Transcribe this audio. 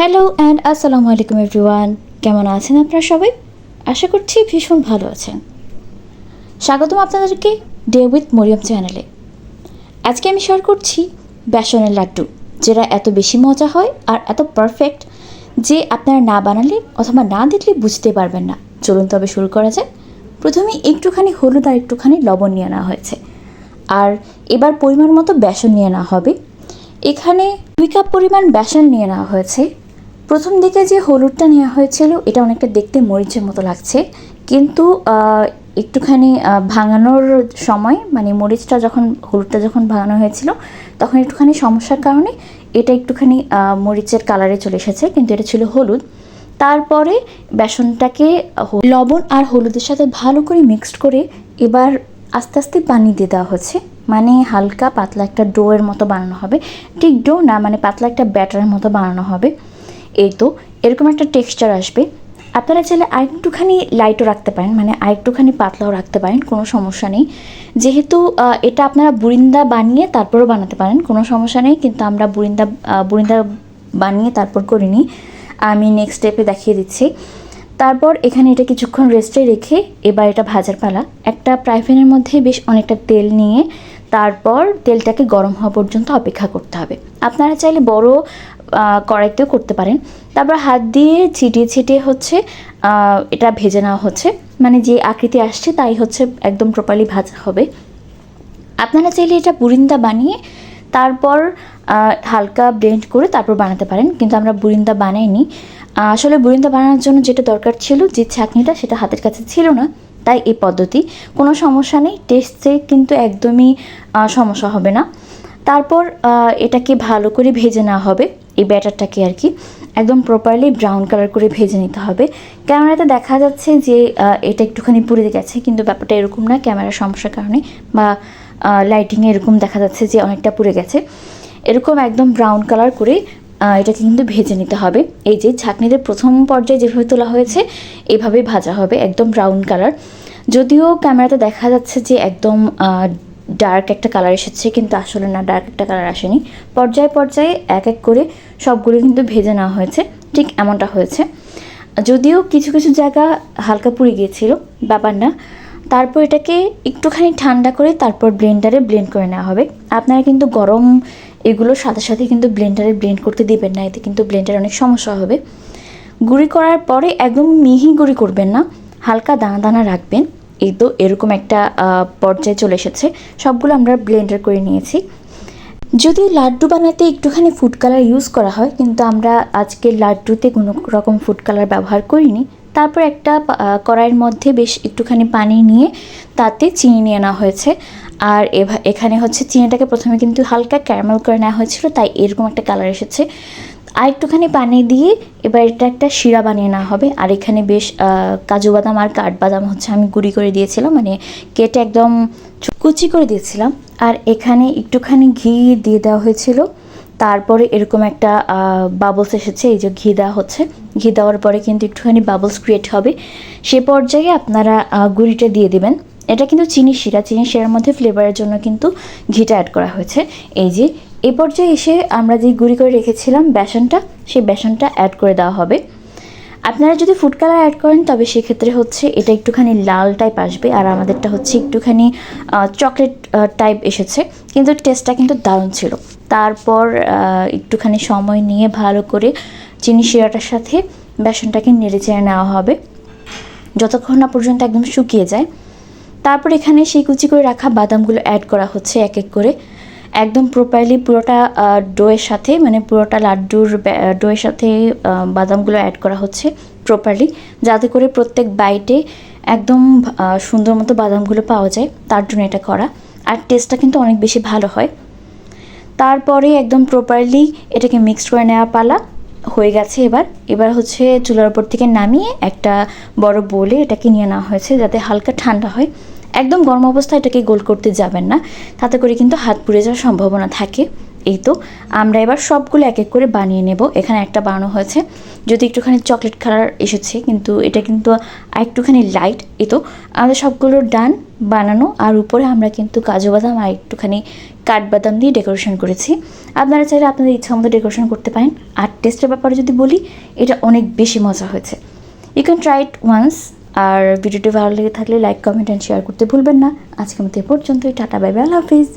Hello and আসসালামু আলাইকুম everyone কেমন আছেন আপনারা সবাই? আশা করছি ভীষণ ভালো আছেন। স্বাগতম আপনাদেরকে ডে উইথ মরিয়ম চ্যানেলে আজকে আমি শেয়ার করছি বেসনের লাড্ডু, যেটা এত বেশি মজা হয় আর এত পারফেক্ট যে আপনারা না বানালে অথবা না দেখলে বুঝতে পারবেন না। চলুন তবে শুরু করা যায় প্রথমে একটুখানি হলুদ আর একটুখানি লবণ নিয়ে নেওয়া হয়েছে। আর এবার পরিমাণ মতো বেসন নিয়ে নেওয়া হবে। এখানে দুই কাপ পরিমাণ বেসন নিয়ে নেওয়া হয়েছে। প্রথম দিকে যে হলুদটা নেওয়া হয়েছিল, এটা অনেকটা দেখতে মরিচের মতো লাগছে। কিন্তু একটুখানি ভাঙানোর সময় মানে মরিচটা যখন, হলুদটা যখন ভাঙানো হয়েছিল, তখন একটুখানি সমস্যার কারণে এটা একটুখানি মরিচের কালারে চলে এসেছে, কিন্তু এটা ছিল হলুদ। তারপরে বেসনটাকে লবণ আর হলুদের সাথে ভালো করে মিক্সড করে এবার আস্তে আস্তে পানি দিয়ে দেওয়া হচ্ছে। মানে হালকা পাতলা একটা ডোয়ের মতো বানানো হবে। ঠিক ডো না মানে পাতলা একটা ব্যাটারের মতো বানানো হবে। এই তো, এরকম একটা টেক্সচার আসবে। আপনারা চাইলে আরেকটুখানি লাইটও রাখতে পারেন মানে আরেকটুখানি পাতলাও রাখতে পারেন, কোনো সমস্যা নেই। যেহেতু এটা আপনারা বুরিন্দা বানিয়ে তারপরও বানাতে পারেন, কোনো সমস্যা নেই, কিন্তু আমরা বুরিন্দা বুরিন্দা বানিয়ে তারপর করিনি। আমি নেক্সট স্টেপে দেখিয়ে দিচ্ছি। তারপর এখানে এটা কিছুক্ষণ রেস্টে রেখে এবার এটা ভাজার পালা। একটা প্রাইফ্যানের মধ্যে বেশ অনেকটা তেল নিয়ে তারপর তেলটাকে গরম হওয়া পর্যন্ত অপেক্ষা করতে হবে। আপনারা চাইলে বড় কড়াইতেও করতে পারেন। তারপর হাত দিয়ে ছিটিয়ে ছিটিয়ে হচ্ছে এটা ভেজে নেওয়া হচ্ছে। মানে যে আকৃতি আসছে তাই হচ্ছে একদম প্রপারলি ভাজা হবে। আপনারা চাইলে এটা বুরিন্দা বানিয়ে তারপর হালকা ব্লেন্ড করে তারপর বানাতে পারেন। কিন্তু আমরা বুরিন্দা বানাইনি। আসলে বুরিন্দা বানানোর জন্য যেটা দরকার ছিল, যে ছাঁকনিটা সেটা হাতের কাছে ছিল না। তাই এই পদ্ধতি। কোনো সমস্যা নেই টেস্টে কিন্তু একদমই সমস্যা হবে না। তারপর এটাকে ভালো করে ভেজে নেওয়া হবে, এই ব্যাটারটাকে আর কি। একদম প্রপারলি ব্রাউন কালার করে ভেজে নিতে হবে। ক্যামেরাতে দেখা যাচ্ছে যে এটা একটুখানি পুড়ে গেছে, কিন্তু ব্যাপারটা এরকম না, ক্যামেরার সমস্যার কারণে বা লাইটিংয়ে এরকম দেখা যাচ্ছে যে, অনেকটা পুড়ে গেছে। এরকম একদম ব্রাউন কালার করে এটাকে কিন্তু ভেজে নিতে হবে। এই যে ছাঁকনিতে প্রথম পর্যায়ে যেভাবে তোলা হয়েছে, এভাবেই ভাজা হবে, একদম ব্রাউন কালার যদিও ক্যামেরাতে দেখা যাচ্ছে যে একদম ডার্ক একটা কালার এসেছে, কিন্তু আসলে না ডার্ক একটা কালার আসেনি। পর্যায়ে পর্যায়ে এক এক করে সবগুলো কিন্তু ভেজে নেওয়া হয়েছে, ঠিক এমনটা হয়েছে। যদিও কিছু কিছু জায়গা হালকা পুড়ে গিয়েছিল, ব্যাপার না। তারপর এটাকে একটুখানি ঠান্ডা করে তারপর ব্লেন্ডারে ব্লেন্ড করে নেওয়া হবে। আপনারা কিন্তু গরম এগুলোর সাথে সাথে কিন্তু ব্লেন্ডারে ব্লেন্ড করতে দিবেন না, এতে কিন্তু ব্লেন্ডারে অনেক সমস্যা হবে। গুঁড়ি করার পরে একদম মিহি গুঁড়ি করবেন না, হালকা দানা দানা রাখবেন। এই তো এরকম একটা পর্যায়ে চলে এসেছে। সবগুলো আমরা ব্লেন্ডার করে নিয়েছি। যদি লাড্ডু বানাতে একটুখানি ফুড কালার ইউজ করা হয়, কিন্তু আমরা আজকে লাড্ডুতে কোনো রকম ফুড কালার ব্যবহার করিনি, তারপর একটা কড়াইয়ের মধ্যে বেশ একটুখানি পানি নিয়ে তাতে চিনি নিয়ে নেওয়া হয়েছে। আর এখানে হচ্ছে চিনিটাকে প্রথমে কিন্তু হালকা ক্যারামেল করে নেওয়া হয়েছিল, তাই এরকম একটা কালার এসেছে। আর একটুখানি পানি দিয়ে এবার এটা একটা শিরা বানিয়ে নেওয়া হবে। আর এখানে বেশ কাজু বাদাম আর কাঠবাদাম হচ্ছে আমি গুঁড়ি করে দিয়েছিলাম মানে কেটে একদম কুচি করে দিয়েছিলাম। আর এখানে একটুখানি ঘি দিয়ে দেওয়া হয়েছিল। তারপরে এরকম একটা বাবলস এসেছে, এই যে ঘি দেওয়া হচ্ছে। ঘি দেওয়ার পরে কিন্তু একটুখানি বাবলস ক্রিয়েট হবে। সে পর্যায়ে আপনারা গুঁড়িটা দিয়ে দেবেন। এটা কিন্তু চিনি শিরা, চিনি শিরার মধ্যে ফ্লেভারের জন্য কিন্তু ঘিটা অ্যাড করা হয়েছে। এই যে, এ পর্যায়ে এসে আমরা যে গুঁড়ি করে রেখেছিলাম বেসনটা, সেই বেসনটা অ্যাড করে দেওয়া হবে। আপনারা যদি ফুড কালার অ্যাড করেন, তবে সেক্ষেত্রে হচ্ছে এটা একটুখানি লাল টাইপ আসবে, আর আমাদেরটা হচ্ছে একটুখানি চকলেট টাইপ এসেছে। কিন্তু টেস্টটা কিন্তু দারুণ ছিল। তারপর একটুখানি সময় নিয়ে ভালো করে চিনি শিরাটার সাথে বেসনটাকে নেড়ে চেড়ে নেওয়া হবে। যতক্ষণ না পর্যন্ত একদম শুকিয়ে যায় তারপর এখানে সেই কুচি করে রাখা বাদামগুলো অ্যাড করা হচ্ছে এক এক করে। একদম প্রপারলি পুরোটা ডোয়ের সাথে মানে পুরোটা লাড্ডুর ডোয়ের সাথে বাদামগুলো অ্যাড করা হচ্ছে প্রপারলি যাতে করে প্রত্যেক বাইটে একদম সুন্দর মতো বাদামগুলো পাওয়া যায়। তার জন্য এটা করা। আর টেস্টটা কিন্তু অনেক বেশি ভালো হয়। তারপরে একদম প্রপারলি এটাকে মিক্সড করে নেওয়া পালা। হয়ে গেছে এবার। এবার হচ্ছে চুলার উপর থেকে নামিয়ে একটা বড় বোলে এটাকে নিয়ে নেওয়া হয়েছে, যাতে হালকা ঠান্ডা হয়। একদম গরম অবস্থায় এটাকে গোল করতে যাবেন না। তাতে করে কিন্তু হাত পুড়ে যাওয়ার সম্ভাবনা থাকে। এই তো, আমরা এবার সবগুলো এক এক করে বানিয়ে নেব। এখানে একটা বানানো হয়েছে। যদি একটুখানি চকলেট কালার এসেছে, কিন্তু এটা কিন্তু একটুখানি লাইট এই তো আমাদের সবগুলো ডান বানানো। আর উপরে আমরা কিন্তু কাজু বাদাম আর একটুখানি কাঠবাদাম দিয়ে ডেকোরেশন করেছি। আপনারা চাইলে আপনাদের ইচ্ছা মতো ডেকোরেশন করতে পারেন। আর টেস্টের ব্যাপারে যদি বলি, এটা অনেক বেশি মজা হয়েছে। You can try it once আর ভিডিওটি ভালো লেগে থাকলে লাইক কমেন্ট অ্যান্ড শেয়ার করতে ভুলবেন না। আজকের মতো এ পর্যন্তই। টাটা বাই বাই আল্লাহ হাফিজ।